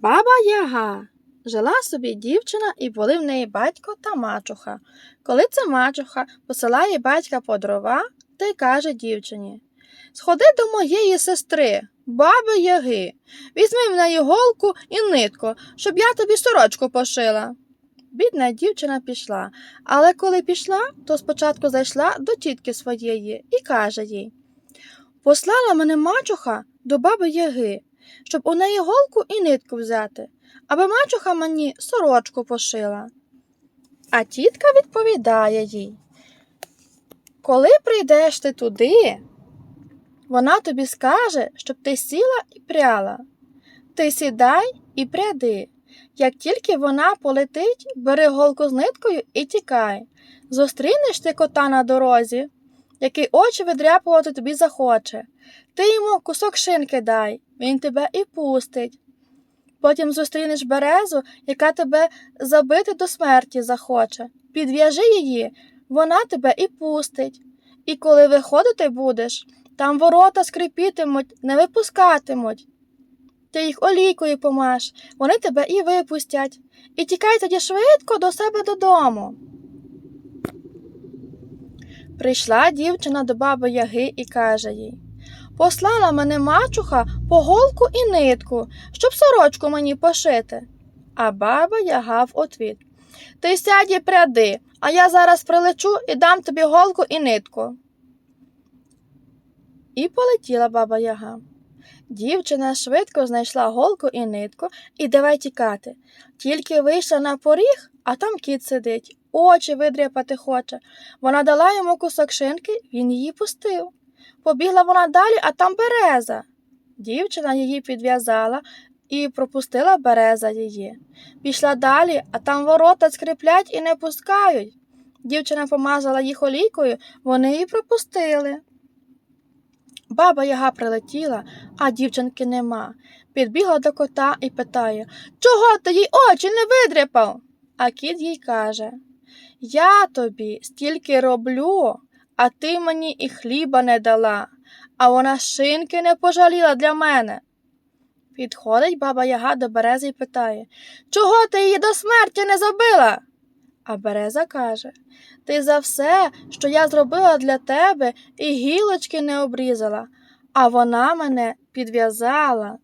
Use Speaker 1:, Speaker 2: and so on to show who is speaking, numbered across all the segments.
Speaker 1: Баба Яга. Жила собі дівчина, і були в неї батько та мачуха. Коли ця мачуха посилає батька по дрова, та й каже дівчині Сходи до моєї сестри, баби Яги, візьми в неї голку і нитку, щоб я тобі сорочку пошила. Бідна дівчина пішла, але коли пішла, то спочатку зайшла до тітки своєї і каже їй Послала мене мачуха до баби Яги, щоб у неї голку і нитку взяти, аби мачуха мені сорочку пошила. А тітка відповідає їй Коли прийдеш ти туди, вона тобі скаже, щоб ти сіла і пряла. Ти сідай і пряди. Як тільки вона полетить, бери голку з ниткою і тікай. Зустрінеш ти кота на дорозі, який очі видряпувати тобі захоче. Ти йому кусок шинки дай, він тебе і пустить. Потім зустрінеш березу, яка тебе забити до смерті захоче. Підв'яжи її, вона тебе і пустить. І коли виходити будеш, там ворота скрипітимуть, не випускатимуть. Ти їх олійкою помаш, вони тебе і випустять. І тікай тоді швидко до себе додому. Прийшла дівчина до баби Яги і каже їй Послала мене мачуха по голку і нитку, щоб сорочку мені пошити. А баба Яга в отвіт Ти сядь і пряди, а я зараз прилечу і дам тобі голку і нитку. І полетіла баба Яга. Дівчина швидко знайшла голку і нитку і давай тікати. Тільки вийшла на поріг, а там кіт сидить, очі видряпати хоче. Вона дала йому кусок шинки, він її пустив. Побігла вона далі, а там береза. Дівчина її підв'язала і пропустила береза її. Пішла далі, а там ворота скриплять і не пускають. Дівчина помазала їх олійкою, вони її пропустили. Баба Яга прилетіла, а дівчинки нема. Підбігла до кота і питає Чого ти їй очі не видряпав? А кіт їй каже Я тобі стільки роблю, а ти мені і хліба не дала, а вона шинки не пожаліла для мене. Підходить баба Яга до берези і питає Чого ти її до смерті не забила? А береза каже Ти за все, що я зробила для тебе, і гілочки не обрізала, а вона мене підв'язала.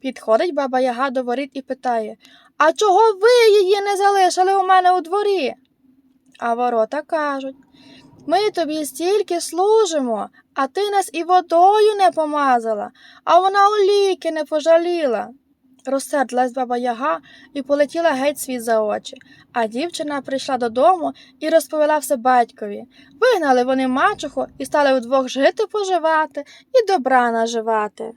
Speaker 1: Підходить баба Яга до воріт і питає А чого ви її не залишили у мене у дворі? А ворота кажуть Ми тобі стільки служимо, а ти нас і водою не помазала, а вона олійки не пожаліла. Розсердилась баба Яга і полетіла геть світ за очі, а дівчина прийшла додому і розповіла все батькові. Вигнали вони мачуху і стали вдвох жити поживати і добра наживати.